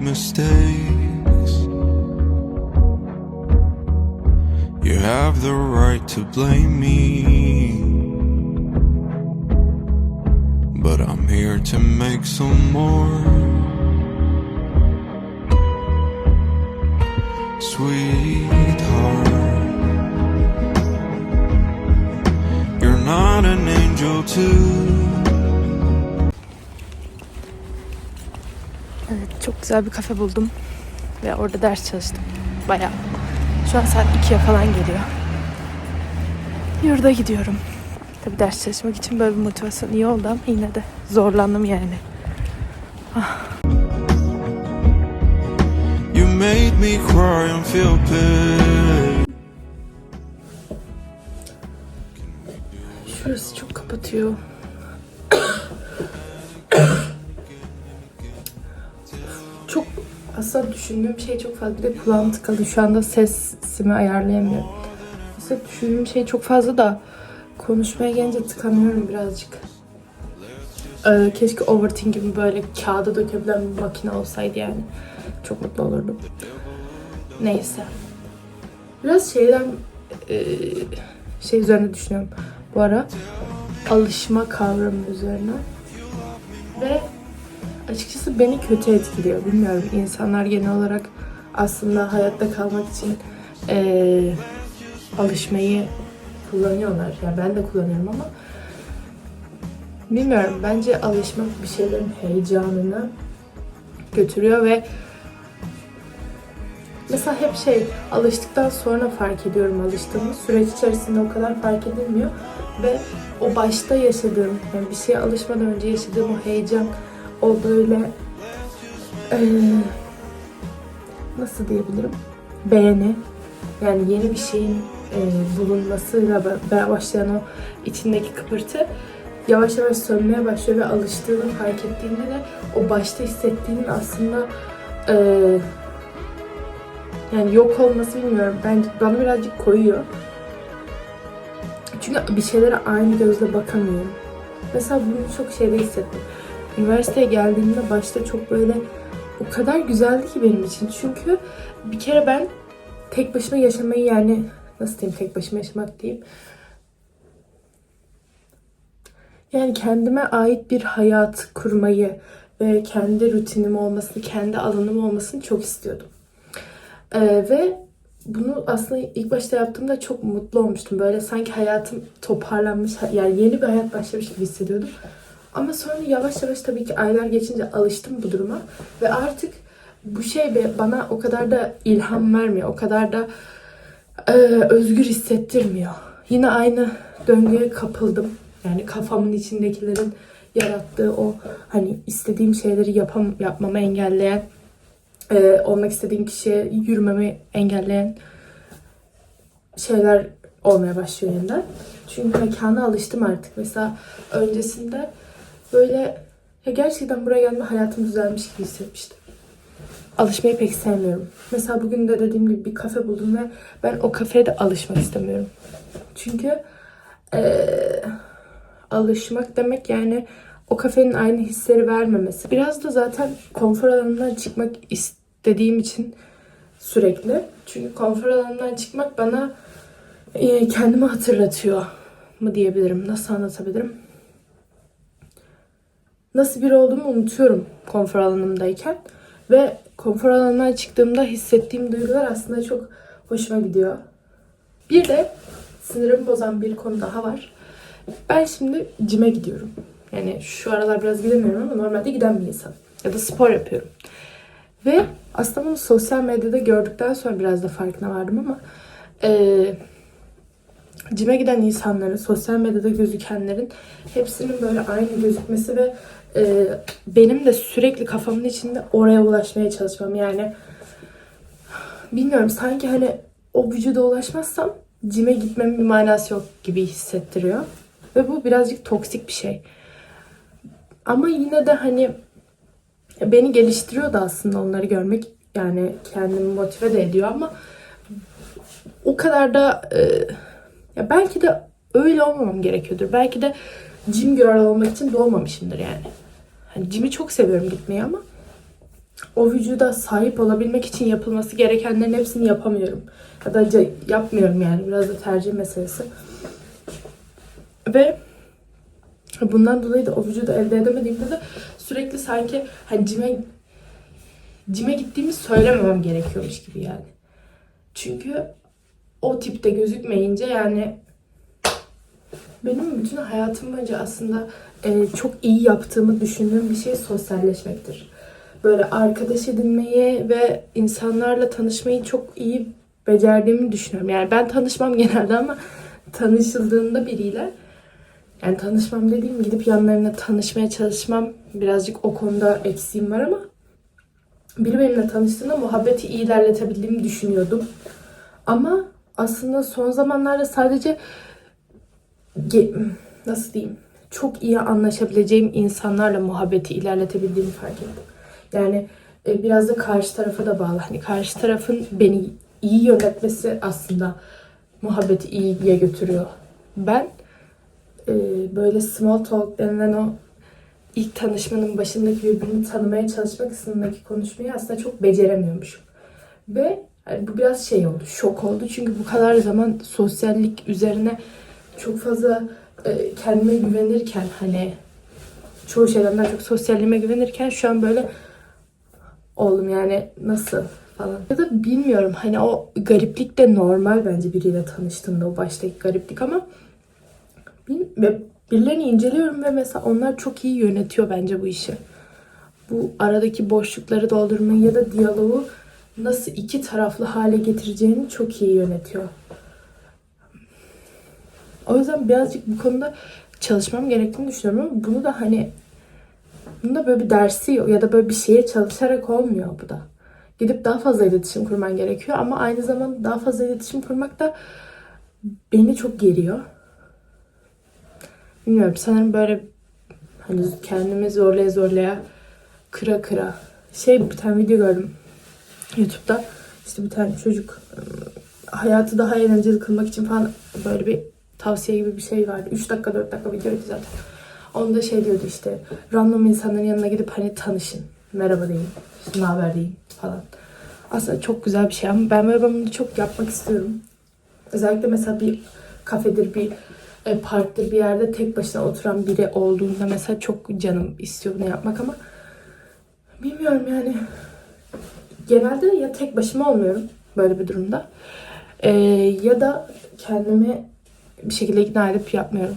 mistakes. You have the right to blame me. But I'm here to make some more. Sweetheart, you're not an angel too. Evet, çok güzel bir kafe buldum. Ve orada ders çalıştım. Bayağı. Şu an saat 2'ye falan geliyor. Yurda gidiyorum. Tabii ders çalışmak için böyle bir motivasyon iyi oldu ama yine de zorlandım yani. You made me cry and feel pain. Şurası çok kapatıyor. Aslında düşündüğüm şey çok fazla. Bir de kulağım tıkalı. Şu anda sesimi ayarlayamıyorum. Aslında düşündüğüm şey çok fazla da konuşmaya gelince tıkanıyorum birazcık. Ee, keşke overthink'imi böyle kağıda dökebilen bir makine olsaydı yani. Çok mutlu olurdum. Neyse. Biraz şeyden e, şey üzerine düşünüyorum bu ara. Alışma kavramı üzerine. Ve açıkçası beni kötü etkiliyor. Bilmiyorum insanlar genel olarak aslında hayatta kalmak için e, alışmayı kullanıyorlar. Yani ben de kullanıyorum ama bilmiyorum. Bence alışmak bir şeylerin heyecanını götürüyor ve Mesela hep şey alıştıktan sonra fark ediyorum alıştığımı. Süreç içerisinde o kadar fark edilmiyor. Ve o başta yaşadığım, yani bir şeye alışmadan önce yaşadığım o heyecan, o böyle eee, nasıl diyebilirim? Beğeni. Yani yeni bir şeyin eee, bulunmasıyla ba- başlayan o içindeki kıpırtı yavaş yavaş sönmeye başlıyor ve alıştığını fark ettiğinde de o başta hissettiğinin aslında eee yani yok olması bilmiyorum. Bence bana birazcık koyuyor. Çünkü bir şeylere aynı gözle bakamıyorum. Mesela bunu çok şeyde hissettim. Üniversiteye geldiğimde başta çok böyle o kadar güzeldi ki benim için. Çünkü bir kere ben tek başıma yaşamayı yani nasıl diyeyim tek başıma yaşamak diyeyim. Yani kendime ait bir hayat kurmayı ve kendi rutinim olmasını, kendi alanım olmasını çok istiyordum. Ee, ve bunu aslında ilk başta yaptığımda çok mutlu olmuştum. Böyle sanki hayatım toparlanmış, yani yeni bir hayat başlamış gibi hissediyordum. Ama sonra yavaş yavaş tabii ki aylar geçince alıştım bu duruma. Ve artık bu şey bana o kadar da ilham vermiyor. O kadar da e, özgür hissettirmiyor. Yine aynı döngüye kapıldım. Yani kafamın içindekilerin yarattığı o hani istediğim şeyleri yapam yapmamı engelleyen e, olmak istediğim kişiye yürümemi engelleyen şeyler olmaya başlıyor yeniden. Çünkü mekana alıştım artık. Mesela öncesinde böyle ya gerçekten buraya gelme hayatım düzelmiş gibi hissetmiştim. Alışmayı pek sevmiyorum. Mesela bugün de dediğim gibi bir kafe buldum ve ben o kafeye de alışmak istemiyorum. Çünkü eee, alışmak demek yani o kafenin aynı hisleri vermemesi. Biraz da zaten konfor alanından çıkmak istediğim için sürekli. Çünkü konfor alanından çıkmak bana e, kendimi hatırlatıyor mı diyebilirim. Nasıl anlatabilirim? Nasıl biri olduğumu unutuyorum konfor alanımdayken. Ve konfor alanından çıktığımda hissettiğim duygular aslında çok hoşuma gidiyor. Bir de sinirimi bozan bir konu daha var. Ben şimdi cime gidiyorum. Yani şu aralar biraz gidemiyorum ama normalde giden bir insan. Ya da spor yapıyorum. Ve aslında bunu sosyal medyada gördükten sonra biraz da farkına vardım ama eee cime giden insanların, sosyal medyada gözükenlerin hepsinin böyle aynı gözükmesi ve e, benim de sürekli kafamın içinde oraya ulaşmaya çalışmam. Yani bilmiyorum sanki hani o vücuda ulaşmazsam cime gitmemin bir manası yok gibi hissettiriyor. Ve bu birazcık toksik bir şey. Ama yine de hani beni geliştiriyor da aslında onları görmek. Yani kendimi motive de ediyor ama o kadar da e, ya belki de öyle olmamam gerekiyordur. Belki de gym girl olmak için doğmamışımdır yani. Hani gym'i çok seviyorum gitmeyi ama o vücuda sahip olabilmek için yapılması gerekenlerin hepsini yapamıyorum. Ya da yapmıyorum yani. Biraz da tercih meselesi. Ve bundan dolayı da o vücudu elde edemediğimde de sürekli sanki hani cime cime gittiğimi söylememem gerekiyormuş gibi yani. Çünkü o tipte gözükmeyince yani benim bütün hayatım boyunca aslında e, çok iyi yaptığımı düşündüğüm bir şey sosyalleşmektir. Böyle arkadaş edinmeyi ve insanlarla tanışmayı çok iyi becerdiğimi düşünüyorum. Yani ben tanışmam genelde ama tanışıldığında biriyle yani tanışmam dediğim gidip yanlarına tanışmaya çalışmam. Birazcık o konuda eksiğim var ama biri benimle tanıştığında muhabbeti iyi ilerletebildiğimi düşünüyordum. Ama aslında son zamanlarda sadece nasıl diyeyim çok iyi anlaşabileceğim insanlarla muhabbeti ilerletebildiğimi fark ettim. Yani e, biraz da karşı tarafa da bağlı. Hani karşı tarafın beni iyi yönetmesi aslında muhabbeti iyiye götürüyor. Ben e, böyle small talk denilen o ilk tanışmanın başındaki birbirini tanımaya çalışma kısmındaki konuşmayı aslında çok beceremiyormuşum. Ve yani bu biraz şey oldu, şok oldu. Çünkü bu kadar zaman sosyallik üzerine çok fazla e, kendime güvenirken hani çoğu şeyden daha çok sosyalliğime güvenirken şu an böyle oğlum yani nasıl falan. Ya da bilmiyorum hani o gariplik de normal bence biriyle tanıştığında o baştaki gariplik ama ve birilerini inceliyorum ve mesela onlar çok iyi yönetiyor bence bu işi. Bu aradaki boşlukları doldurmayı ya da diyaloğu nasıl iki taraflı hale getireceğini çok iyi yönetiyor. O yüzden birazcık bu konuda çalışmam gerektiğini düşünüyorum ama bunu da hani bunun da böyle bir dersi ya da böyle bir şeye çalışarak olmuyor bu da. Gidip daha fazla iletişim kurman gerekiyor ama aynı zamanda daha fazla iletişim kurmak da beni çok geriyor. Bilmiyorum sanırım böyle hani kendimi zorlaya zorlaya kıra kıra şey bir tane video gördüm YouTube'da işte bir tane çocuk ıı, hayatı daha eğlenceli kılmak için falan böyle bir tavsiye gibi bir şey vardı. 3 dakika 4 dakika videoydu zaten. Onda şey diyordu işte random insanların yanına gidip hani tanışın. Merhaba deyin. işte ne haber deyin falan. Aslında çok güzel bir şey ama ben böyle bunu çok yapmak istiyorum. Özellikle mesela bir kafedir, bir e, parktır bir yerde tek başına oturan biri olduğunda mesela çok canım istiyor bunu yapmak ama bilmiyorum yani. Genelde ya tek başıma olmuyorum böyle bir durumda. E, ya da kendimi bir şekilde ikna edip yapmıyorum.